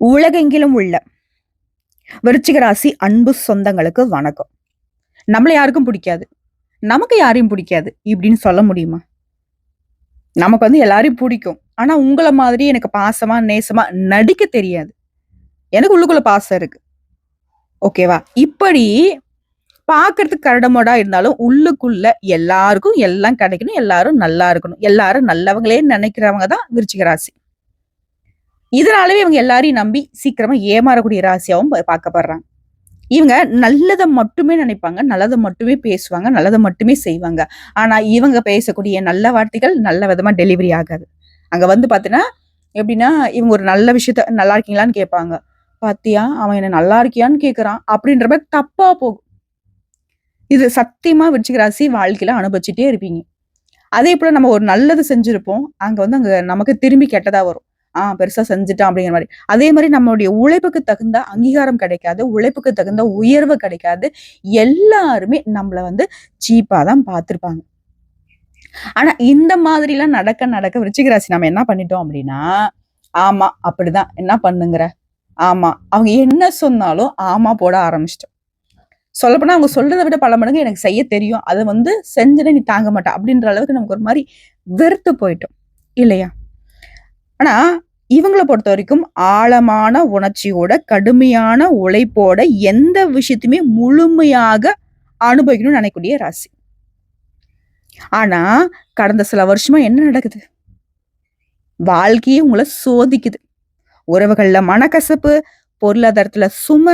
உலகெங்கிலும் உள்ள விருச்சிகராசி அன்பு சொந்தங்களுக்கு வணக்கம். நம்மளை யாருக்கும் பிடிக்காது. நமக்கு யாரையும் பிடிக்காது. இப்படின்னு சொல்ல முடியுமா? நமக்கு வந்து எல்லாரையும் பிடிக்கும். ஆனா உங்களை மாதிரி எனக்கு பாசமா நேசமா நடிக்க தெரியாது. எனக்கு உள்ளுக்குள்ள பாசம் இருக்கு. ஓகேவா இப்படி பார்க்கறதுக்கு கரடமோடா இருந்தாலும் உள்ளுக்குள்ள எல்லாருக்கும் எல்லாம் கிடைக்கணும். எல்லாரும் நல்லா இருக்கணும். எல்லாரும் நல்லவங்களே நினைக்கிறவங்க தான் விருச்சிக ராசி இதனாலவே இவங்க எல்லாரையும் நம்பி சீக்கிரமா ஏமாறக்கூடிய ராசியாவும் பார்க்கப்படுறாங்க. இவங்க நல்லதை மட்டுமே நினைப்பாங்க நல்லதை மட்டுமே பேசுவாங்க நல்லதை மட்டுமே செய்வாங்க. ஆனா இவங்க பேசக்கூடிய நல்ல வார்த்தைகள் நல்ல விதமா டெலிவரி ஆகாது. அங்க வந்து பாத்தீங்கன்னா எப்படின்னா இவங்க ஒரு நல்ல விஷயத்த நல்லா இருக்கீங்களான்னு கேட்பாங்க. பாத்தியா? அவன் என்ன நல்லா இருக்கியான்னு கேக்குறான். அப்படின்ற மாதிரி தப்பா போகும். இது சத்தியமா விருச்சிக ராசி வாழ்க்கையில அனுபவிச்சுட்டே இருப்பீங்க. அதே போல நம்ம ஒரு நல்லது செஞ்சிருப்போம். அங்க வந்து அங்க நமக்கு திரும்பி கெட்டதா வரும். ஆ பெருசா செஞ்சுட்டான் அப்படிங்கிற மாதிரி. அதே மாதிரி நம்மளுடைய உழைப்புக்கு தகுந்த அங்கீகாரம் கிடைக்காது உழைப்புக்கு தகுந்த உயர்வு கிடைக்காது. எல்லாருமே நம்மளை வந்து சீப்பா தான் பார்த்திருப்பாங்க. ஆனா இந்த மாதிரி எல்லாம் நடக்க நடக்க விருச்சிகராசி நம்ம என்ன பண்ணிட்டோம் அப்படின்னா ஆமா அப்படிதான். என்ன பண்ணுங்கிற? ஆமா. அவங்க என்ன சொன்னாலும் ஆமா போட ஆரம்பிச்சிட்டோம். சொல்லப்போனா அவங்க சொல்றதை விட பல மடங்கு எனக்கு செய்ய தெரியும். அதை வந்து செஞ்சனே நீ தாங்க மாட்டா அப்படின்ற அளவுக்கு நமக்கு ஒரு மாதிரி வெறுத்து போயிட்டோம். இல்லையா? ஆனா இவங்கள பொறுத்த வரைக்கும் ஆழமான உணர்ச்சியோட கடுமையான உழைப்போட எந்த விஷயத்தையுமே முழுமையாக அனுபவிக்கணும்னு நினைக்கக்கூடிய ராசி. ஆனா கடந்த சில வருஷமா என்ன நடக்குது? வாழ்க்கையே உங்களை சோதிக்குது. உறவுகள்ல மனக்கசப்பு பொருளாதாரத்துல சும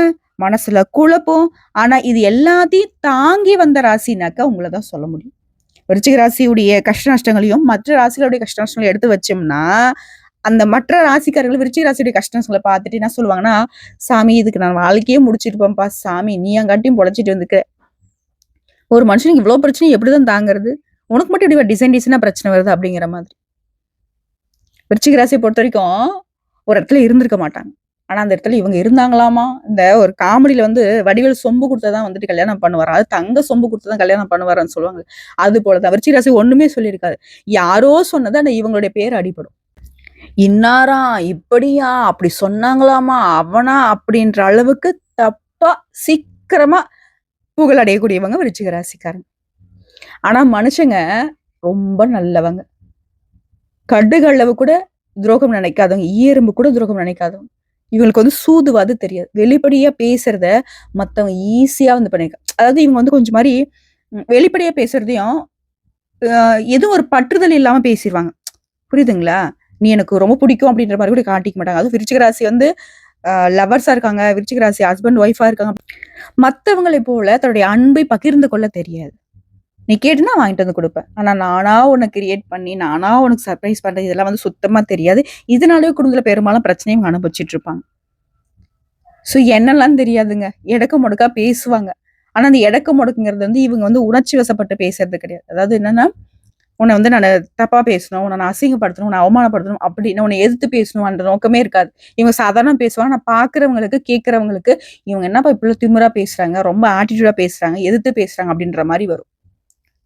மனசுல குழப்பம் ஆனா இது எல்லாத்தையும் தாங்கி வந்த ராசினாக்கா உங்களை தான் சொல்ல முடியும். விருச்சிக ராசியுடைய கஷ்ட நஷ்டங்களையும் மற்ற ராசிகளுடைய கஷ்ட நஷ்டங்களையும் எடுத்து வச்சோம்னா அந்த மற்ற ராசிக்காரர்கள் விருச்சிக ராசியுடைய கஷ்டங்களை பார்த்துட்டு என்ன சொல்லுவாங்கன்னா சாமி இதுக்கு நான் வாழ்க்கையே முடிச்சிருப்பேன்ப்பா. சாமி நீ அங்காட்டியும் பொழைச்சிட்டு வந்துக்க. ஒரு மனுஷனுக்கு இவ்வளோ பிரச்சனை எப்படிதான் தாங்குறது? உனக்கு மட்டும் இப்படி டிசைன் டிசைனா பிரச்சனை வருது? அப்படிங்கிற மாதிரி. விருச்சிக ராசியை பொறுத்த வரைக்கும் ஒரு இடத்துல இருந்திருக்க மாட்டாங்க. ஆனா அந்த இடத்துல இவங்க இருந்தாங்களாமா? இந்த ஒரு காமெடியில வந்து வடிவேல் சொம்பு கொடுத்ததான் வந்துட்டு கல்யாணம் பண்ணுவார்? அது தங்க சொம்பு கொடுத்ததான் கல்யாணம் பண்ணுவார்னு சொல்லுவாங்க. அது போலதான். விருச்சிக ராசி ஒண்ணுமே சொல்லியிருக்காது. யாரோ சொன்னது அந்த இவங்களுடைய பேர் அடிபடும். இன்னாரா இப்படியா அப்படி சொன்னாங்களாமா அவனா அப்படின்ற அளவுக்கு தப்பா சீக்கிரமா புகழடையக்கூடியவங்க விருச்சிக ராசிக்காரங்க. ஆனா மனுஷங்க ரொம்ப நல்லவங்க. கடுகளவு கூட துரோகம் நினைக்காதவங்க ஈரம்பு கூட துரோகம் நினைக்காதவங்க. இவங்களுக்கு வந்து சூதுவாது தெரியாது. வெளிப்படையா பேசுறத மத்தவங்க ஈஸியா வந்து பண்ணியிருக்காங்க அதாவது இவங்க வந்து கொஞ்சம் மாதிரி வெளிப்படையா பேசுறதையும் எதுவும் ஒரு பற்றுதல் இல்லாம பேசிடுவாங்க புரியுதுங்களா? நீ எனக்கு ரொம்ப பிடிக்கும் அப்படின்ற மாதிரி கூட காட்டிக்க மாட்டாங்க. அதுவும் விருச்சிக ராசி வந்து லவர்ஸாக இருக்காங்க விருச்சிக ராசி ஹஸ்பண்ட் ஒய்ஃபாக இருக்காங்க. மற்றவங்களை போல தன்னுடைய அன்பை பகிர்ந்து கொள்ள தெரியாது. நீ கேட்டுனா வாங்கிட்டு வந்து கொடுப்பேன் ஆனால் நானா உனக்கு கிரியேட் பண்ணி நானா உனக்கு சர்ப்ரைஸ் பண்ணுறது இதெல்லாம் வந்து சுத்தமாக தெரியாது. இதனாலேயே குடும்பத்தில் பெரும்பாலும் பிரச்சனையும் அனுபவிச்சுட்டு இருப்பாங்க ஸோ என்னெல்லாம் தெரியாதுங்க. இடக்க முடக்கா பேசுவாங்க. ஆனால் அந்த இடக்க முடக்குங்கிறது வந்து இவங்க வந்து உணர்ச்சி வசப்பட்டு பேசுறது கிடையாது. அதாவது என்னன்னா உன்னை வந்து நான் தப்பா பேசணும் உன்னை நான் அசிங்கப்படுத்தணும் உன்னை அவமானப்படுத்தணும் அப்படின்னு உன்னை எதிர்த்து பேசணும் அந்த நோக்கமே இருக்காது. இவங்க சாதாரண பேசுவாங்க நான் பாக்குறவங்களுக்கு கேட்கறவங்களுக்கு இவங்க என்னப்பா இப்படி திமிரா பேசுறாங்க ரொம்ப ஆட்டிடியூடா பேசுறாங்க எதிர்த்து பேசுறாங்க அப்படின்ற மாதிரி வரும்.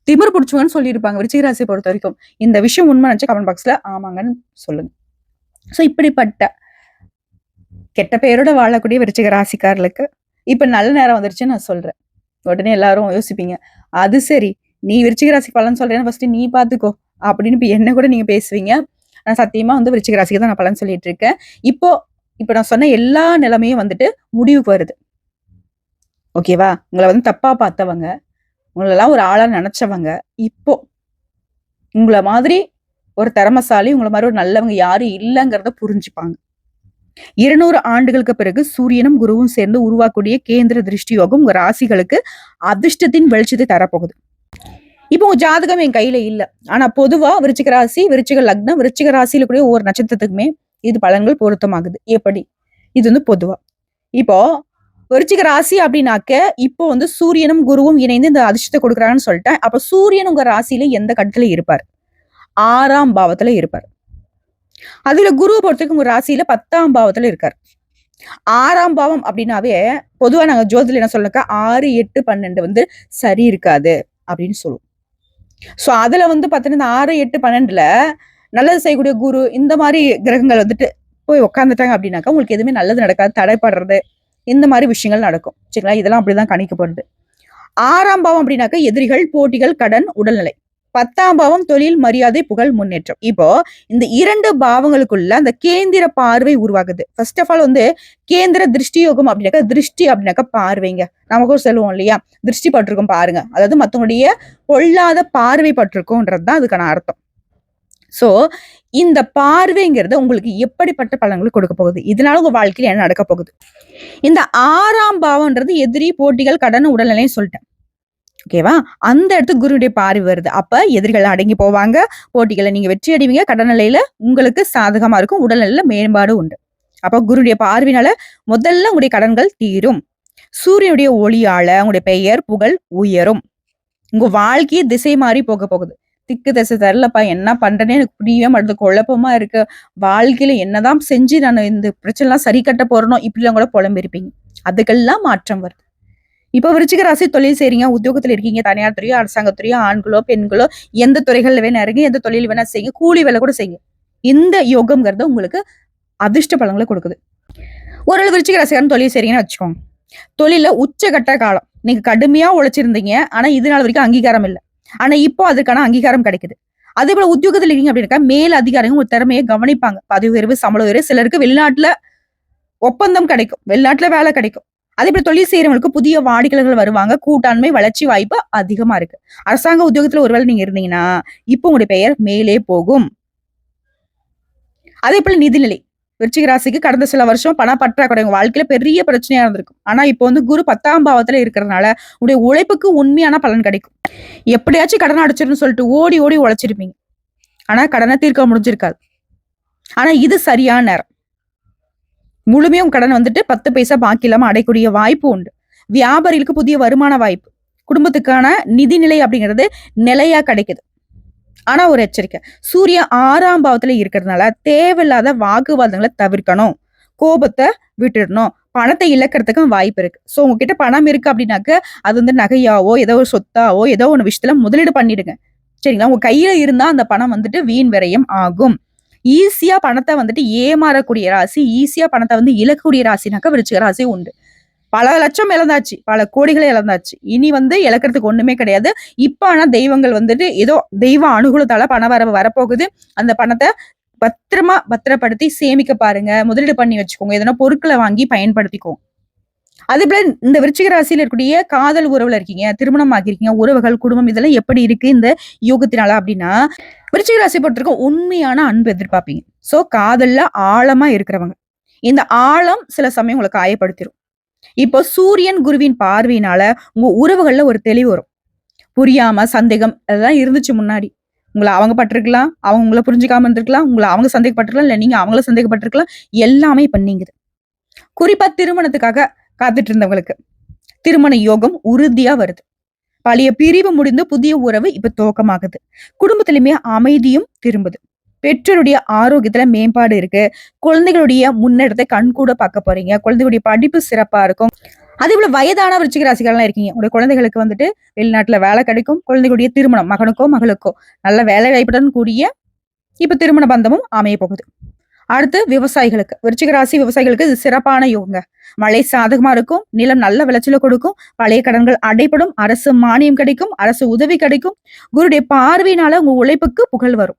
திமிர் பிடிச்சவங்கன்னு சொல்லியிருப்பாங்க விருச்சிகராசியை பொறுத்த வரைக்கும். இந்த விஷயம் உண்மை நினைச்சு கமெண்ட் பாக்ஸ்ல ஆமாங்கன்னு சொல்லுங்க. ஸோ இப்படிப்பட்ட கெட்ட பெயரோட வாழக்கூடிய விருச்சிக ராசிக்காரர்களுக்கு இப்ப நல்ல நேரம் வந்துருச்சுன்னு நான் சொல்றேன். உடனே எல்லாரும் யோசிப்பீங்க அது சரி நீ விருச்சிக ராசி பலன் சொல்றேன்னு ஃபர்ஸ்ட் நீ பாத்துக்கோ. அப்படின்னு இப்ப என்ன கூட நீங்க பேசுவீங்க. நான் சத்தியமா வந்து விருச்சிக ராசிக்கு தான் நான் பலன் சொல்லிட்டு இருக்கேன். இப்போ இப்ப நான் சொன்ன எல்லா நிலைமையும் வந்துட்டு முடிவுக்கு வருது. ஓகேவா உங்களை வந்து தப்பா பார்த்தவங்க உங்களெல்லாம் ஒரு ஆளா நினைச்சவங்க இப்போ உங்களை மாதிரி ஒரு திறமசாலி உங்களை மாதிரி ஒரு நல்லவங்க யாரும் இல்லைங்கிறத புரிஞ்சுப்பாங்க. இருநூறு ஆண்டுகளுக்கு பிறகு சூரியனும் குருவும் சேர்ந்து உருவாக்கக்கூடிய கேந்திர திருஷ்டி யோகம் உங்க ராசிகளுக்கு அதிர்ஷ்டத்தின் வெளிச்சத்தை தரப்போகுது. இப்போ உங்க ஜாதகம் என் கையில இல்ல. ஆனா பொதுவா விருச்சிக ராசி விருச்சிக லக்னம் விருச்சிக ராசியில கூடிய ஒவ்வொரு நட்சத்திரத்துக்குமே இது பலன்கள் பொருத்தமாகுது. எப்படி? இது வந்து பொதுவா. இப்போ விருச்சிக ராசி அப்படின்னாக்க இப்போ வந்து சூரியனும் குருவும் இணைந்து இந்த அதிர்ஷ்டத்தை கொடுக்குறாங்கன்னு சொல்லிட்டேன். அப்ப சூரியன் உங்க ராசியில எந்த கட்டத்துல இருப்பார்? ஆறாம் பாவத்துல இருப்பார். அதுல குருவை பொறுத்தவரைக்கும் உங்க ராசியில பத்தாம் பாவத்துல இருக்கார். ஆறாம் பாவம் அப்படின்னாவே பொதுவா நாங்க ஜோதில என்ன சொல்லக்கா ஆறு எட்டு பன்னெண்டு வந்து சரி இருக்காது அப்படின்னு சொல்லுவோம். சோ அதுல வந்து பாத்தீங்கன்னா இந்த ஆறு எட்டு பன்னெண்டில் நல்லது செய்யக்கூடிய குரு இந்த மாதிரி கிரகங்கள் வந்துட்டு போய் உட்காந்துட்டாங்க அப்படின்னாக்கா உங்களுக்கு எதுவுமே நல்லது நடக்காது தடைப்படுறது இந்த மாதிரி விஷயங்கள் நடக்கும். சரிங்களா? இதெல்லாம் அப்படிதான் கணிக்கப்படுது. ஆறாம் பாவம் அப்படின்னாக்கா எதிரிகள் போட்டிகள் கடன் உடல்நிலை. பத்தாம் பாவம் தொழில் மரியாதை புகழ் முன்னேற்றம். இப்போ இந்த இரண்டு பாவங்களுக்குள்ள அந்த கேந்திர பார்வை உருவாகுது. ஃபர்ஸ்ட் ஆஃப் ஆல் வந்து கேந்திர திருஷ்டி யோகம் அப்படின்னாக்கா திருஷ்டி அப்படின்னாக்கா பார்வைங்க. நமக்கும் சொல்லுவோம் இல்லையா? திருஷ்டி பட்டிருக்கும் பாருங்க. அதாவது மற்றவங்களுடைய பொல்லாத பார்வை பட்டிருக்கும்ன்றது தான் அதுக்கான அர்த்தம். சோ இந்த பார்வைங்கிறது உங்களுக்கு எப்படிப்பட்ட பலன்களை கொடுக்க போகுது? இதனால உங்க வாழ்க்கையில் என்ன நடக்க போகுது? இந்த ஆறாம் பாவம்ன்றது எதிரி போட்டிகள் கடன் உடல்நிலைன்னு சொல்லிட்டேன். ஓகேவா அந்த இடத்துக்கு குருடைய பார்வை வருது. அப்ப எதிரிகள் அடங்கி போவாங்க. போட்டிகளை நீங்க வெற்றி அடைவீங்க. கடநிலையில உங்களுக்கு சாதகமா இருக்கும். உடல்நிலையில மேம்பாடு உண்டு. அப்ப குருடைய பார்வையினால முதல்ல உங்களுடைய கடன்கள் தீரும். சூரியனுடைய ஒளியால உங்களுடைய பெயர் புகழ் உயரும். உங்க வாழ்க்கையே திசை மாறி போக போகுது. திக்கு திசை தரலப்பா என்ன பண்றேன்னு எனக்கு புரியவே மாட்டேது. குழப்பமா இருக்கு. வாழ்க்கையில என்னதான் செஞ்சு நான் இந்த பிரச்சனைலாம் சரி கட்ட போறனோ இப்படிலாம் கூட புலம்பிருப்பீங்க. அதுக்கெல்லாம் மாற்றம் வருது. இப்போ விருச்சிக ராசி தொழில் செய்றீங்க உத்தியோகத்தில் இருக்கீங்க தனியார் துறையோ அரசாங்கத்துறையோ ஆண்களோ பெண்களோ எந்த துறைகளில் வேணா இருங்க எந்த தொழில் வேணா செய்யுங்க கூலி வேலை கூட செய்யுங்க. இந்த யோகம்ங்கிறது உங்களுக்கு அதிர்ஷ்ட பலங்களை கொடுக்குது. ஒரு விருச்சிக ராசிக்காரன் தொழில் செய்றீங்கன்னு வச்சுக்கோங்க. தொழில உச்சகட்ட காலம். நீங்க கடுமையா உழைச்சிருந்தீங்க ஆனா இது நாள் வரைக்கும் அங்கீகாரம் இல்லை. ஆனா இப்போ அதுக்கான அங்கீகாரம் கிடைக்குது. அதே போல உத்தியோகத்துல இருக்கீங்க அப்படின்னாக்கா மேல் அதிகாரிகள் ஒரு திறமையை கவனிப்பாங்க. பதவி உயர்வு சம்பள உயர்வு சிலருக்கு வெளிநாட்டுல ஒப்பந்தம் கிடைக்கும். வெளிநாட்டுல வேலை கிடைக்கும். அதே போல தொழில் செய்யறவங்களுக்கு புதிய வாடிக்கையாளர்கள் வருவாங்க. கூட்டாண்மை வளர்ச்சி வாய்ப்பு அதிகமா இருக்கு. அரசாங்க உத்தியோகத்துல ஒருவேளை நீங்க இருந்தீங்கன்னா இப்போ உங்களுடைய பெயர் மேலே போகும். அதே போல நிதிநிலை. விருச்சிக ராசிக்கு கடந்த சில வருஷம் பண பற்றாக்குறை உங்க வாழ்க்கையில பெரிய பிரச்சனையா இருந்திருக்கும். ஆனா இப்போ வந்து குரு பத்தாம் பாவத்துல இருக்கிறதுனால உங்களுடைய உழைப்புக்கு உண்மையான பலன் கிடைக்கும். எப்படியாச்சும் கடன் அடிச்சிருன்னு சொல்லிட்டு ஓடி ஓடி உழைச்சிருப்பீங்க. ஆனா கடனை தீர்க்க முடிஞ்சிருக்காது. ஆனா இது சரியான நேரம். முழுமையும் கடன் வந்துட்டு பத்து பைசா பாக்கி இல்லாம அடையக்கூடிய வாய்ப்பு உண்டு. வியாபாரிகளுக்கு புதிய வருமான வாய்ப்பு. குடும்பத்துக்கான நிதிநிலை அப்படிங்கிறது நிலையா கிடைக்குது. ஆனா ஒரு எச்சரிக்கை. சூரிய ஆறாம் பாவத்துல இருக்கிறதுனால தேவையில்லாத வாக்குவாதங்களை தவிர்க்கணும். கோபத்தை விட்டுடணும். பணத்தை இழக்கிறதுக்கும் வாய்ப்பு இருக்கு. ஸோ உங்ககிட்ட பணம் இருக்கு அப்படின்னாக்க அது வந்து நகையாவோ ஏதோ ஒரு சொத்தாவோ ஏதோ ஒன்று விஷயத்துல முதலீடு பண்ணிடுங்க. சரிங்களா? உங்க கையில இருந்தா அந்த பணம் வந்துட்டு வீண் விரயம் ஆகும். ஈஸியா பணத்தை வந்துட்டு ஏமாறக்கூடிய ராசி ஈஸியா பணத்தை வந்து இழக்கக்கூடிய ராசினாக்க விருச்சிக ராசி உண்டு. பல லட்சம் இழந்தாச்சு பல கோடிகளை இழந்தாச்சு. இனி வந்து இழக்கிறதுக்கு ஒண்ணுமே கிடையாது. இப்ப ஆனா தெய்வங்கள் வந்துட்டு ஏதோ தெய்வ அனுகூலத்தால பண வரவு வரப்போகுது. அந்த பணத்தை பத்திரமா பத்திரப்படுத்தி சேமிக்க பாருங்க. முதலீடு பண்ணி வச்சுக்கோங்க. எதனா பொருட்களை வாங்கி பயன்படுத்திக்கோங்க அதே போல இந்த விருச்சிக ராசியில் இருக்கக்கூடிய காதல் உறவுல இருக்கீங்க திருமணம் ஆகிருக்கீங்க உறவுகள் குடும்பம் இதெல்லாம் எப்படி இருக்கு இந்த யோகத்தினால அப்படின்னா விருச்சிக ராசி பொறுத்திருக்க உண்மையான அன்பு எதிர்பார்ப்பீங்க. சோ காதல்ல ஆழமா இருக்கிறவங்க. இந்த ஆழம் சில சமயம் உங்களை காயப்படுத்திடும் இப்போ சூரியன் குருவின் பார்வையினால உங்க உறவுகள்ல ஒரு தெளிவு வரும். புரியாம சந்தேகம் அதெல்லாம் இருந்துச்சு முன்னாடி. உங்களை அவங்க பட்டிருக்கலாம் அவங்க உங்களை புரிஞ்சுக்காம இருந்திருக்கலாம் உங்களை அவங்க சந்தேகப்பட்டிருக்கலாம் இல்லை நீங்க அவங்கள சந்தேகப்பட்டிருக்கலாம் எல்லாமே இப்ப நீங்குது. குறிப்பா திருமணத்துக்காக காத்துட்டு இருந்தவங்களுக்கு திருமண யோகம் உறுதியா வருது. பழைய பிரிவு முடிந்து புதிய உறவு இப்ப துவக்கமாகுது. குடும்பத்திலுமே அமைதியும் திரும்புது. பெற்றோருடைய ஆரோக்கியத்துல மேம்பாடு இருக்கு. குழந்தைகளுடைய முன்னேற்றத்தை கண்கூட பார்க்க போறீங்க. குழந்தைகளுடைய படிப்பு சிறப்பா இருக்கும். அதே போல வயதான விருச்சிக ராசிகள்லாம் இருக்கீங்க. உங்களுடைய குழந்தைகளுக்கு வந்துட்டு வெளிநாட்டுல வேலை கிடைக்கும். குழந்தைகளுடைய திருமணம் மகனுக்கோ மகளுக்கோ நல்ல வேலை வாய்ப்புடன் கூடிய இப்ப திருமண பந்தமும் அமைய போகுது அடுத்து விவசாயிகளுக்கு விருச்சிக ராசி விவசாயிகளுக்கு இது சிறப்பான யோகங்க. மழை சாதகமா இருக்கும் நிலம் நல்ல விளைச்சல கொடுக்கும் பழைய கடன்கள் அடைப்படும் அரசு மானியம் கிடைக்கும் அரசு உதவி கிடைக்கும் குருடைய பார்வையினால உங்க உழைப்புக்கு புகழ் வரும்.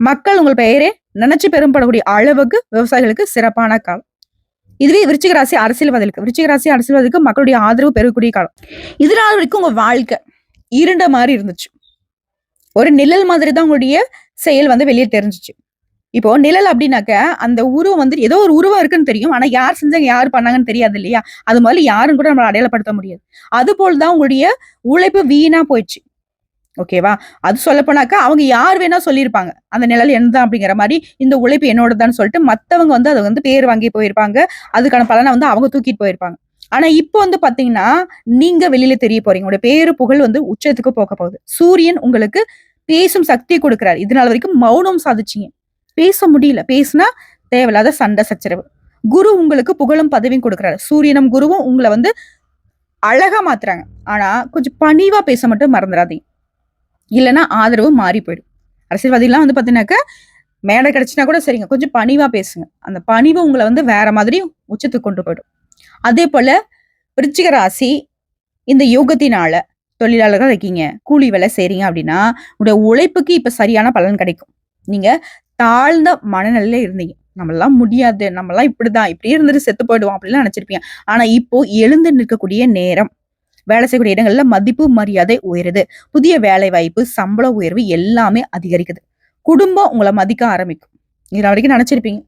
மக்கள் உங்கள் பெயரே நினைச்சு பெரும்படக்கூடிய அளவுக்கு விவசாயிகளுக்கு சிறப்பான காலம். இதுவே விருச்சிக ராசி அரசியல்வாதிகளுக்கு விருச்சிக ராசி அரசியல்வாதிக்கு மக்களுடைய ஆதரவு பெறக்கூடிய காலம். இதனால வரைக்கும் உங்க வாழ்க்கை இருண்ட மாதிரி இருந்துச்சு. ஒரு நிழல் மாதிரி தான் உங்களுடைய செயல் வந்து வெளியே தெரிஞ்சிச்சு. இப்போ நிழல் அப்படின்னாக்க அந்த உருவம் வந்து ஏதோ ஒரு உருவம் இருக்குன்னு தெரியும். ஆனா யார் செஞ்சாங்க யார் பண்ணாங்கன்னு தெரியாது இல்லையா? அது மாதிரி யாரும் கூட நம்மளை அடையாளப்படுத்த முடியாது. அது போல் தான் உங்களுடைய உழைப்பு வீணா போயிடுச்சு. ஓகேவா அது சொல்ல போனாக்கா அவங்க யார் வேணா சொல்லியிருப்பாங்க. அந்த நிழல் என்னதான் அப்படிங்கிற மாதிரி இந்த உழைப்பு என்னோடதான்னு சொல்லிட்டு மற்றவங்க வந்து அதை வந்து பேர் வாங்கி போயிருப்பாங்க. அதுக்கான பலனை வந்து அவங்க தூக்கிட்டு போயிருப்பாங்க. ஆனா இப்போ வந்து பாத்தீங்கன்னா நீங்க வெளியில தெரிய போறீங்க. உங்களுடைய பேரு புகழ் வந்து உச்சத்துக்கு போக போகுது. சூரியன் உங்களுக்கு பேசும் சக்தி கொடுக்குறாரு. இதனால வரைக்கும் மௌனம் சாதிச்சீங்க. பேச முடியல. பேசுனா தேவையில்லாத சண்டை சச்சரவு. குரு உங்களுக்கு புகழும் பதவியும் கொடுக்குறாரு. சூரியனும் குருவும் உங்களை வந்து அழகா மாத்துறாங்க. ஆனா கொஞ்சம் பணிவா பேச மட்டும் மறந்துடாதீங்க இல்லைன்னா ஆதரவு மாறி போயிடும். அரசியல்வாதிகள்லாம் வந்து பார்த்தீங்கன்னாக்கா மேடை கிடைச்சினா கூட சரிங்க. கொஞ்சம் பணிவா பேசுங்க. அந்த பணிவு உங்களை வந்து வேற மாதிரி உச்சத்துக்கு கொண்டு போயிடும். அதே போல விருச்சிக ராசி இந்த யோகத்தினால தொழிலாளர்கள் இருக்கீங்க. கூலி வேலை செய்றீங்க அப்படின்னா உங்களுடைய உழைப்புக்கு இப்ப சரியான பலன் கிடைக்கும். நீங்க தாழ்ந்த மனநிலையில இருந்தீங்க. நம்மளாம் முடியாது. நம்மளாம் இப்படிதான். இப்படியே இருந்துட்டு செத்து போயிடுவோம் அப்படிலாம் நினைச்சிருப்பீங்க. ஆனா இப்போ எழுந்து நிற்கக்கூடிய நேரம் வேலை செய்யக்கூடிய இடங்கள்ல மதிப்பு மரியாதை உயருது. புதிய வேலை வாய்ப்பு சம்பள உயர்வு எல்லாமே அதிகரிக்குது. குடும்பம் உங்களை மதிக்க ஆரம்பிக்கும். இது வரைக்கும் நினைச்சிருப்பீங்க.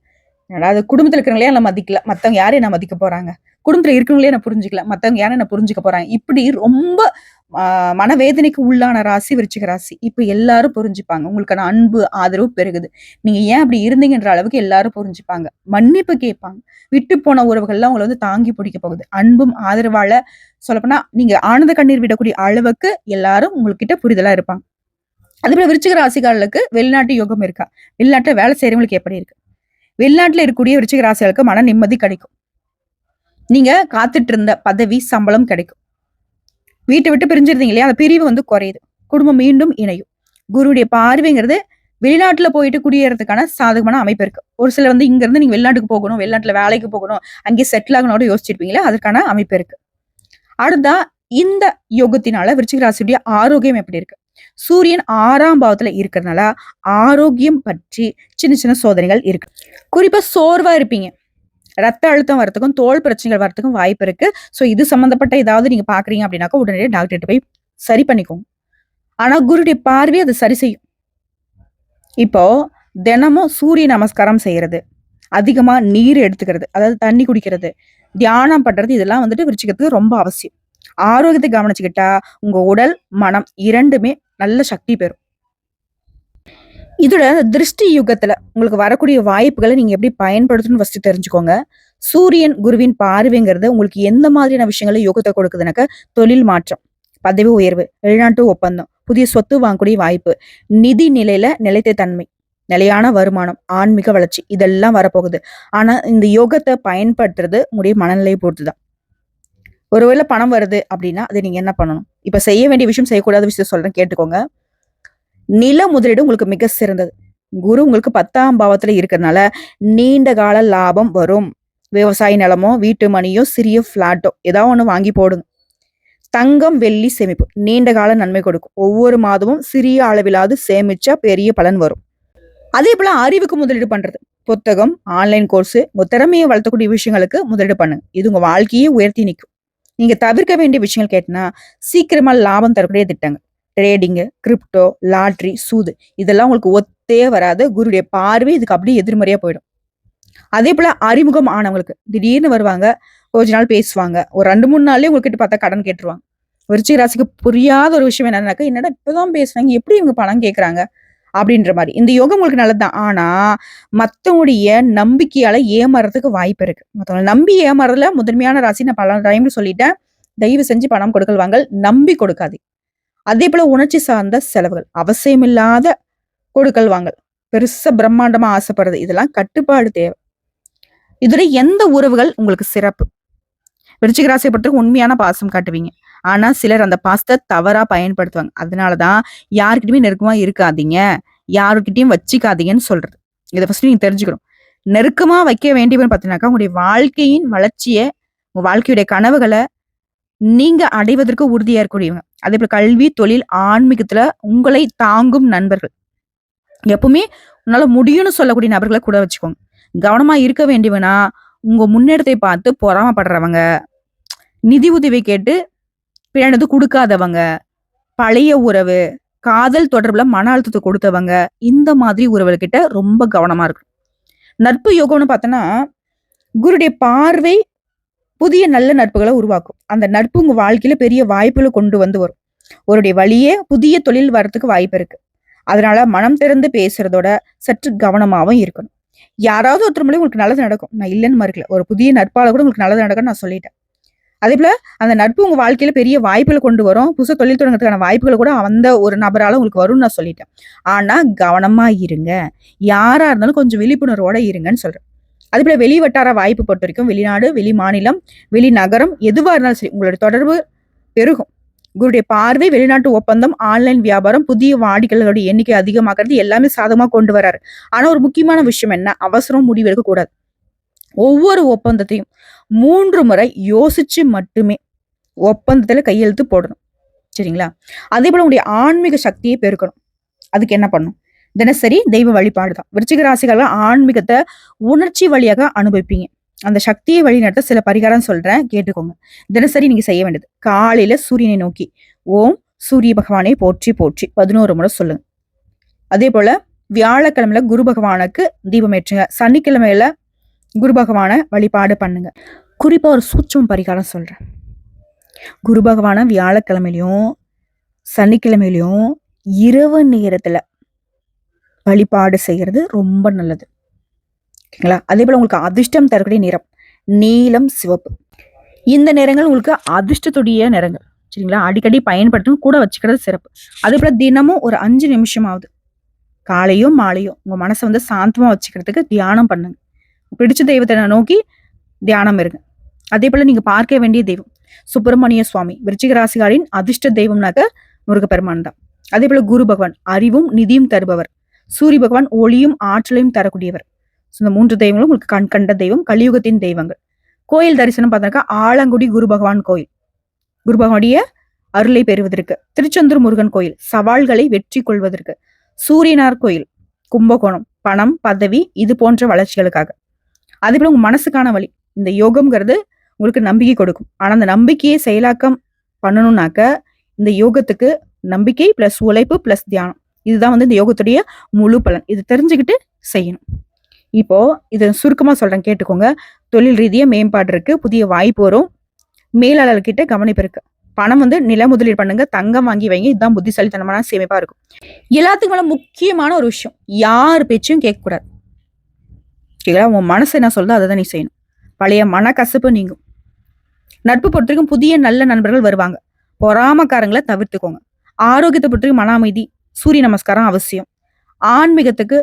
என்னடா அது குடும்பத்தில் இருக்கிறவங்களே நான் மதிக்கல. மற்றவங்க யாரையும் என்ன மதிக்க போறாங்க. குடும்பத்தில் இருக்கிறவங்களே நான் புரிஞ்சுக்கல. மற்றவங்க யாரும் என்ன புரிஞ்சுக்க போறாங்க இப்படி ரொம்ப மனவேதனைக்கு உள்ளான ராசி விருச்சிக ராசி. இப்போ எல்லாரும் புரிஞ்சுப்பாங்க. உங்களுக்கான அன்பு ஆதரவு பெருகுது. நீங்க ஏன் அப்படி இருந்தீங்கன்ற அளவுக்கு எல்லாரும் புரிஞ்சுப்பாங்க. மன்னிப்பு கேட்பாங்க. விட்டு போன உறவுகள்லாம் உங்களை வந்து தாங்கி பிடிக்க போகுது. அன்பும் ஆதரவால சொல்லப்போனா நீங்க ஆனந்த கண்ணீர் விடக்கூடிய அளவுக்கு எல்லாரும் உங்ககிட்ட புரிதலா இருப்பாங்க. அதே போல விருச்சிக ராசிகாரர்களுக்கு வெளிநாட்டு யோகம் இருக்கா? வெளிநாட்டுல வேலை செய்யறவங்களுக்கு எப்படி இருக்கு? வெளிநாட்டில் இருக்கக்கூடிய விருச்சிக ராசிகளுக்கு மன நிம்மதி கிடைக்கும். நீங்க காத்துட்டு இருந்த பதவி சம்பளம் கிடைக்கும். வீட்டை விட்டு பிரிஞ்சிருந்தீங்க இல்லையா? அந்த பிரிவு வந்து குறையுது. குடும்பம் மீண்டும் இணையும். குருவுடைய பார்வைங்கிறது வெளிநாட்டுல போயிட்டு குடியேறதுக்கான சாதகமான அமைப்பு இருக்கு. ஒரு சிலர் வந்து இங்க இருந்து நீங்க வெளிநாட்டுக்கு போகணும் வெளிநாட்டுல வேலைக்கு போகணும் அங்கே செட்டில் ஆகணும் யோசிச்சிருப்பீங்களா அதற்கான அமைப்பு இருக்கு. அடுத்தா இந்த யோகத்தினால விருச்சிக ராசியுடைய ஆரோக்கியம் எப்படி இருக்கு? சூரியன் ஆறாம் பாவத்துல இருக்கிறதுனால ஆரோக்கியம் பற்றி சின்ன சின்ன சோதனைகள் இருக்கு. குறிப்பா சோர்வா இருப்பீங்க. ரத்த அழுத்தம் வரத்துக்கும் தோல் பிரச்சனைகள் வரத்துக்கும் வாய்ப்பு இருக்கு. ஸோ இது சம்மந்தப்பட்ட ஏதாவது நீங்க பாக்குறீங்க அப்படின்னாக்கா உடனே டாக்டர்கிட்ட போய் சரி பண்ணிக்கோங்க. ஆனா குருடைய பார்வை அது சரி செய்யும். இப்போ தினமும் சூரிய நமஸ்காரம் செய்யறது அதிகமா நீர் எடுத்துக்கிறது அதாவது தண்ணி குடிக்கிறது தியானம் பண்றது இதெல்லாம் வந்துட்டு விருச்சிக்கிறதுக்கு ரொம்ப அவசியம். ஆரோக்கியத்தை கவனிச்சுக்கிட்டா உங்க உடல் மனம் இரண்டுமே நல்ல சக்தி பெறும். இதோட திருஷ்டி யுகத்துல உங்களுக்கு வரக்கூடிய வாய்ப்புகளை நீங்க எப்படி பயன்படுத்தணும்னு ஃபர்ஸ்ட் தெரிஞ்சுக்கோங்க. சூரியன் குருவின் பார்வைங்கிறது உங்களுக்கு எந்த மாதிரியான விஷயங்களை யோகத்தை கொடுக்குதுனாக்க தொழில் மாற்றம் பதவி உயர்வு வெளிநாட்டு ஒப்பந்தம் புதிய சொத்து வாங்கக்கூடிய வாய்ப்பு நிதி நிலையில நிலைத்த தன்மை நிலையான வருமானம் ஆன்மீக வளர்ச்சி இதெல்லாம் வரப்போகுது. ஆனா இந்த யோகத்தை பயன்படுத்துறது உங்களுடைய மனநிலையை பொறுத்துதான். ஒருவேளை பணம் வருது அப்படின்னா அதை நீங்க என்ன பண்ணணும்? இப்ப செய்ய வேண்டிய விஷயம் செய்யக்கூடாத விஷயம் சொல்றேன் கேட்டுக்கோங்க. நில முதலீடு உங்களுக்கு மிக சிறந்தது. குரு உங்களுக்கு பத்தாம் பாவத்துல இருக்கிறதுனால நீண்ட கால லாபம் வரும். விவசாய நிலமோ வீட்டு மணியோ சிறிய பிளாட்டோ ஏதாவது ஒன்று வாங்கி போடுங்க. தங்கம் வெள்ளி சேமிப்பு நீண்ட கால நன்மை கொடுக்கும். ஒவ்வொரு மாதமும் சிறிய அளவிலாவது சேமிச்சா பெரிய பலன் வரும். அதே போல அறிவுக்கு முதலீடு பண்றது. புத்தகம் ஆன்லைன் கோர்ஸ் திறமையை வளர்த்தக்கூடிய விஷயங்களுக்கு முதலீடு பண்ணுங்க. இது உங்க வாழ்க்கையே உயர்த்தி நிற்கும் நீங்கள் தவிர்க்க வேண்டிய விஷயங்கள் கேட்டினா சீக்கிரமாக லாபம் தரக்கூடிய திட்டங்கள். ட்ரேடிங்கு கிரிப்டோ லாட்ரி சூது. இதெல்லாம் உங்களுக்கு ஒத்தே வராது. குருடைய பார்வை இதுக்கு அப்படியே எதிர்மறையாக போயிடும். அதே போல் அறிமுகம் ஆனவங்களுக்கு திடீர்னு வருவாங்க கொஞ்ச நாள் பேசுவாங்க. ஒரு ரெண்டு மூணு நாள்லேயே உங்ககிட்ட பார்த்தா கடன் கேட்டுருவாங்க. விருச்சிக ராசிக்கு புரியாத ஒரு விஷயம் என்னன்னாக்கா என்னடா இப்போதான் பேசுனாங்க எப்படி இவங்க பணம் கேட்குறாங்க அப்படின்ற மாதிரி. இந்த யோகம் உங்களுக்கு நல்லதுதான். ஆனால் மற்றவங்களுடைய நம்பிக்கையால் ஏமாறுறதுக்கு வாய்ப்பு இருக்குது மற்றவங்களை நம்பி ஏமாறதுல முதன்மையான ராசி நான் பல டைம்னு சொல்லிட்டேன். தயவு செஞ்சு பணம் கொடுக்கல் வாங்கல். நம்பி கொடுக்காது. அதே போல உணர்ச்சி சார்ந்த செலவுகள். அவசியமில்லாத கொடுக்கல் வாங்கல். பெருசா பிரம்மாண்டமா ஆசைப்படுறது. இதெல்லாம் கட்டுப்பாடு தேவை. இதுல எந்த உறவுகள் உங்களுக்கு சிறப்பு? விருச்சிக ராசியை பொறுத்தவரைக்கும் உண்மையான பாசம் காட்டுவீங்க. ஆனா சிலர் அந்த பாசத்தை தவறா பயன்படுத்துவாங்க. அதனாலதான் யாருக்கிட்டயுமே நெருக்கமா இருக்காதீங்க. யாருக்கிட்டையும் வச்சுக்காதீங்கன்னு சொல்றது. இதை ஃபர்ஸ்ட் நீங்க தெரிஞ்சுக்கணும். நெருக்கமா வைக்க வேண்டியவன் பார்த்தீங்கன்னாக்கா உங்களுடைய வாழ்க்கையின் வளர்ச்சியை உங்க வாழ்க்கையுடைய கனவுகளை நீங்க அடைவதற்கு உறுதியா இருக்கக்கூடியவங்க. அதே போல கல்வி தொழில் ஆன்மீகத்துல உங்களை தாங்கும் நண்பர்கள். எப்பவுமே உன்னால முடியும்னு சொல்லக்கூடிய நபர்களை கூட வச்சுக்கோங்க. கவனமா இருக்க வேண்டியவனா உங்க முன்னேற்றத்தை பார்த்து பொறாமப்படுறவங்க நிதி உதவி கேட்டு பிறனது கொடுக்காதவங்க பழைய உறவு காதல் தொடர்புல மன அழுத்தத்தை கொடுத்தவங்க இந்த மாதிரி உறவுகிட்ட ரொம்ப கவனமா இருக்கும் நட்பு யோகம்னு பார்த்தோன்னா குருடைய பார்வை புதிய நல்ல நட்புகளை உருவாக்கும். அந்த நட்பு உங்க வாழ்க்கையில பெரிய வாய்ப்புகளை கொண்டு வந்து வரும். ஒருடைய வழியே புதிய தொழில் வரத்துக்கு வாய்ப்பு இருக்கு. அதனால மனம் திறந்து பேசுறதோட சற்று கவனமாகவும் இருக்கணும். யாராவது ஒருத்தர் மூலியம் உங்களுக்கு நல்லது நடக்கும். நான் இல்லைன்னு மறுக்கல. ஒரு புதிய நட்பால கூட உங்களுக்கு நல்லது நடக்கும்னு நான் சொல்லிட்டேன். அதே போல் அந்த நட்பு உங்கள் வாழ்க்கையில் பெரிய வாய்ப்புகளை கொண்டு வரும். புதுசாக தொழில் தொடங்குறதுக்கான வாய்ப்புகள் கூட அந்த ஒரு நபரால் உங்களுக்கு வரும்னு நான் சொல்லிட்டேன். ஆனால் கவனமாக இருங்க. யாராக இருந்தாலும் கொஞ்சம் விழிப்புணர்வோடு இருங்கன்னு சொல்கிறேன் அதே போல் வெளி வட்டார வாய்ப்பு பொறுத்த வரைக்கும் வெளிநாடு வெளி மாநிலம் வெளி நகரம் எதுவாக இருந்தாலும் சரி உங்களோட தொடர்பு பெருகும். குருடைய பார்வை வெளிநாட்டு ஒப்பந்தம் ஆன்லைன் வியாபாரம் புதிய வாடிக்கைகளுடைய எண்ணிக்கை அதிகமாகிறது எல்லாமே சாதகமாக கொண்டு வராரு. ஆனால் ஒரு முக்கியமான விஷயம் என்ன? அவசரம் முடிவு எடுக்கக்கூடாது. ஒவ்வொரு ஒப்பந்தத்தையும் மூன்று முறை யோசிச்சு மட்டுமே ஒப்பந்தத்தில் கையெழுத்து போடணும். சரிங்களா? அதே போல உங்களுடைய ஆன்மீக சக்தியை பெருக்கணும். அதுக்கு என்ன பண்ணும் தினசரி தெய்வ வழிபாடு தான். விருச்சிக ராசிகள் ஆன்மீகத்தை உணர்ச்சி வழியாக அனுபவிப்பீங்க. அந்த சக்தியை வழிநடத்த சில பரிகாரம் சொல்றேன். கேட்டுக்கோங்க. தினசரி நீங்க செய்ய வேண்டியது. காலையில சூரியனை நோக்கி ஓம் சூரிய பகவானை போற்றி போற்றி. பதினோரு முறை சொல்லுங்க. அதே போல வியாழக்கிழமையில குரு பகவானுக்கு தீபம் ஏற்றுங்க. சனிக்கிழமையில குரு பகவானை வழிபாடு பண்ணுங்க. குறிப்பாக ஒரு சூட்சம் பரிகாரம் சொல்கிறேன் குரு பகவானை வியாழக்கிழமையிலையும் சனிக்கிழமையிலையும் இரவு நேரத்தில் வழிபாடு செய்கிறது ரொம்ப நல்லது. ஓகேங்களா? அதே போல் உங்களுக்கு அதிர்ஷ்டம் தரக்கூடிய நிறம் நீலம் சிவப்பு. இந்த நிறங்கள் உங்களுக்கு அதிர்ஷ்டத்துடைய நிறங்கள். சரிங்களா? அடிக்கடி பயன்படுத்தணும் கூட வச்சுக்கிறது சிறப்பு. அதே போல் தினமும் ஒரு அஞ்சு நிமிஷம் ஆகுது காலையும் மாலையும் உங்கள் மனசை வந்து சாந்தமாக வச்சுக்கிறதுக்கு தியானம் பண்ணுங்க. பிடிச்ச தெய்வத்தை நான் நோக்கி தியானம் இருங்க அதே போல் நீங்கள் பார்க்க வேண்டிய தெய்வம் சுப்பிரமணிய சுவாமி விருச்சிக ராசிகாரின் அதிர்ஷ்ட தெய்வம்னாக்க முருகப்பெருமான் தான். அதே போல குரு பகவான் அறிவும் நிதியும் தருபவர். சூரிய பகவான் ஒளியும் ஆற்றலையும் தரக்கூடியவர். இந்த மூன்று தெய்வங்களும் உங்களுக்கு கண் கண்ட தெய்வம் கலியுகத்தின் தெய்வங்கள். கோயில் தரிசனம் பார்த்தாக்கா ஆலங்குடி குரு பகவான் கோயில். குரு பகவானுடைய அருளை பெறுவதற்கு திருச்செந்தூர் முருகன் கோயில் சவால்களை வெற்றி கொள்வதற்கு சூரியனார் கோயில் கும்பகோணம் பணம் பதவி இது போன்ற வளர்ச்சிகளுக்காக. அதே போல உங்க மனசுக்கான வழி. இந்த யோகம்ங்கிறது உங்களுக்கு நம்பிக்கை கொடுக்கும். ஆனா அந்த நம்பிக்கையை செயலாக்கம் பண்ணணும்னாக்க இந்த யோகத்துக்கு நம்பிக்கை பிளஸ் உழைப்பு பிளஸ் தியானம். இதுதான் வந்து இந்த யோகத்துடைய முழு பலன். இது தெரிஞ்சுக்கிட்டு செய்யணும். இப்போ இதை சுருக்கமாக சொல்றேன் கேட்டுக்கோங்க. தொழில் ரீதியாக மேம்பாடு இருக்கு. புதிய வாய்ப்பு வரும். மேலாளர்கிட்ட கவனிப்பு இருக்கு. பணம் வந்து நில முதலீடு பண்ணுங்க. தங்கம் வாங்கி வைங்க. இதுதான் புத்திசாலித்தனமான சேமிப்பா இருக்கும். எல்லாத்துக்கும் மேல முக்கியமான ஒரு விஷயம். யார் பேச்சும் கேட்கக்கூடாது. ஓகேங்களா? உன் மனசு என்ன சொல்லுதோ அதை தான் நீ செய்யணும். பழைய மனக்கசப்பு நீங்கும். நட்பு பொறுத்தவரைக்கும் புதிய நல்ல நண்பர்கள் வருவாங்க. பொறாமக்காரங்களை தவிர்த்துக்கோங்க. ஆரோக்கியத்தை பொறுத்தவரைக்கும் மன அமைதி சூரிய நமஸ்காரம் அவசியம். ஆன்மீகத்துக்கு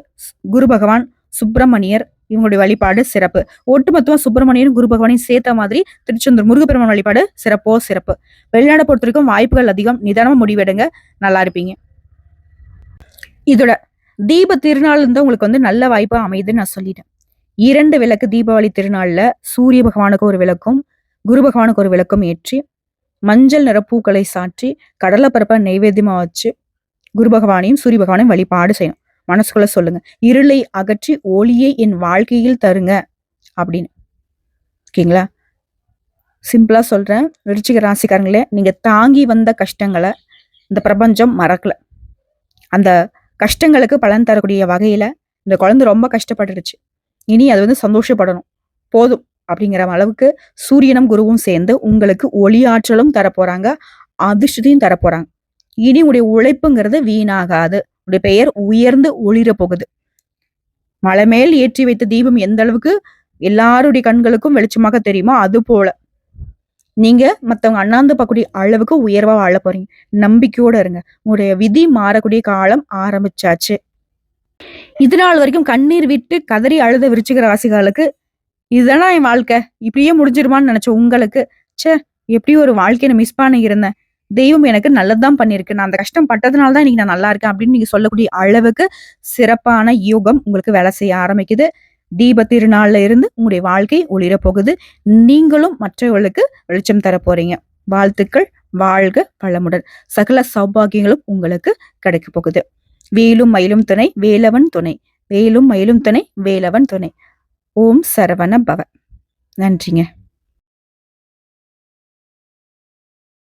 குரு பகவான் சுப்பிரமணியர் இவங்களுடைய வழிபாடு சிறப்பு. ஒட்டுமொத்தமா சுப்பிரமணியன் குரு பகவானையும் சேர்த்த மாதிரி திருச்செந்தூர் முருகப்பெருமான் வழிபாடு சிறப்போ சிறப்பு. வெளிநாடு பொறுத்த வரைக்கும் வாய்ப்புகள் அதிகம். நிதானமா முடிவெடுங்க. நல்லா இருப்பீங்க. இதோட தீப திருநாள் இருந்தால் உங்களுக்கு வந்து நல்ல வாய்ப்பாக அமையுதுன்னு நான் சொல்லிட்டேன். இரண்டு விளக்கு தீபாவளி திருநாளில் சூரிய பகவானுக்கு ஒரு விளக்கும் குரு பகவானுக்கு ஒரு விளக்கும் ஏற்றி மஞ்சள் நிற பூக்களை சாற்றி கடலை நைவேத்தியமாக வச்சு குரு பகவானையும் சூரிய பகவானையும் வழிபாடு செய்யணும். மனசுக்குள்ள சொல்லுங்க. இருளை அகற்றி ஒளியை என் வாழ்க்கையில் தருங்க அப்படின்னு. ஓகேங்களா? சிம்பிளா சொல்றேன். விருச்சிக ராசிக்காரங்களே நீங்க தாங்கி வந்த கஷ்டங்களை இந்த பிரபஞ்சம் மறக்கல. அந்த கஷ்டங்களுக்கு பலன் தரக்கூடிய வகையில இந்த குழந்தை ரொம்ப கஷ்டப்பட்டுருச்சு. இனி அது வந்து சந்தோஷப்படணும். போதும். அப்படிங்கிற அளவுக்கு சூரியனும் குருவும் சேர்ந்து உங்களுக்கு ஒளி ஆற்றலும் தரப்போறாங்க. அதிர்ஷ்டத்தையும் தரப்போறாங்க. இனி உடைய உழைப்புங்கிறது வீணாகாது. உடைய பெயர் உயர்ந்து ஒளிர போகுது. மலை மேல் ஏற்றி வைத்த தீபம் எந்த அளவுக்கு எல்லாருடைய கண்களுக்கும் வெளிச்சமாக தெரியுமோ அது போல. நீங்க மத்தவங்க அண்ணாந்து பார்க்கக்கூடிய அளவுக்கு உயர்வா வாழ போறீங்க. நம்பிக்கையோட இருங்க. உங்களுடைய விதி மாறக்கூடிய காலம் ஆரம்பிச்சாச்சு. இது நாள் வரைக்கும் கண்ணீர் விட்டு கதறி அழுத விருச்சிக ராசிகளுக்கு இதுதானா என் வாழ்க்கை? இப்படியே முடிஞ்சிருமான்னு நினைச்ச உங்களுக்கு? ச்சே எப்படி ஒரு வாழ்க்கையை மிஸ் பண்ணி இருந்தேன்? தெய்வம் எனக்கு நல்லதுதான் பண்ணியிருக்கு. நான் அந்த கஷ்டம் பட்டதுனால தான் இன்னைக்கு நான் நல்லா இருக்கேன் அப்படின்னு நீங்க சொல்லக்கூடிய அளவுக்கு சிறப்பான யோகம் உங்களுக்கு வேலை செய்ய ஆரம்பிக்குது. தீப திருநாள்ல இருந்து உங்களுடைய வாழ்க்கை ஒளிர போகுது. நீங்களும் மற்றவர்களுக்கு வெளிச்சம் தர போறீங்க. வாழ்த்துக்கள் வாழ்க பழமுடன் சகல சௌபாகியங்களும் உங்களுக்கு கிடைக்க போகுது. வேலும் மயிலும் துணை வேலவன் துணை. வேலும் மயிலும் துணை வேலவன் துணை. ஓம் சரவண பவ. நன்றிங்க.